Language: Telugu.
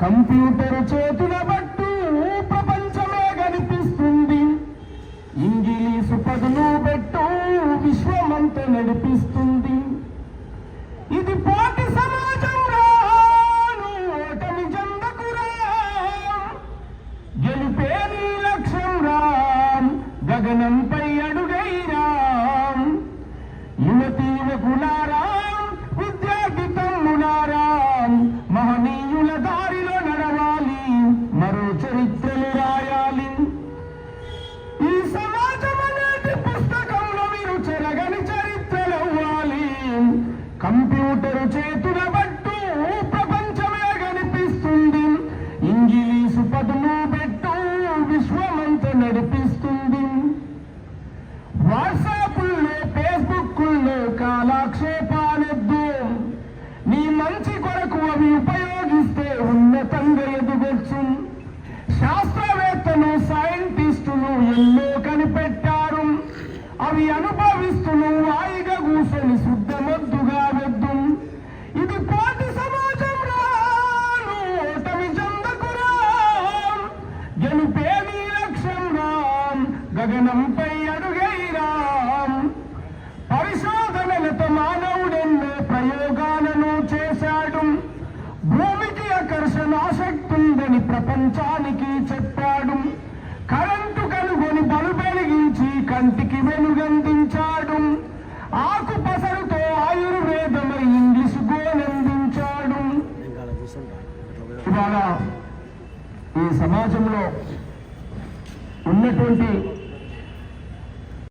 కంప్యూటర్ చేతుల బట్టి ప్రపంచమే కనిపిస్తుంది. ఇంగిలీసు పదులు పెట్టు విశ్వమంతా నడిపిస్తుంది. ఇది పోటీ సమాజం రాను ఓటమి చెందకురా గెలుపే నీ లక్ష్యం రామ్ గగనంపై అడుగై యువతి కంప్యూటర్ చేతుల బట్టు ప్రపంచమే కనిపిస్తుంది. ఇంగిలీసు పదులు పెట్టు విశ్వమంత నడిపిస్తుంది. వాట్సాపుల్లో ఫేస్బుక్ల్లో కాలాక్షేపాలెద్దు. నీ మంచి కొరకు అవి ఉపయోగిస్తే ఉన్నతంగా ఎదుగొచ్చు. శాస్త్రవేత్తలు సైంటిస్టులు ఎన్నో కనిపెట్టారు. అవి అనుభవిస్తులు గగనంపై అడుగై పరిశోధనలతో మానవుడెన్నో ప్రయోగాలను చేశాడు. భూమికి ఆకర్షణ ఆసక్తి ఉందని ప్రపంచానికి చెప్పాడు. కరెంటు కనుగొని బలు వెలిగించి కంటికి వెలుగందించాడు. ఆకు పసరుతో ఆయుర్వేదమై ఇంగ్లీషు గోనందించాడు ఇవాళ ఈ సమాజంలో ఉన్నటువంటి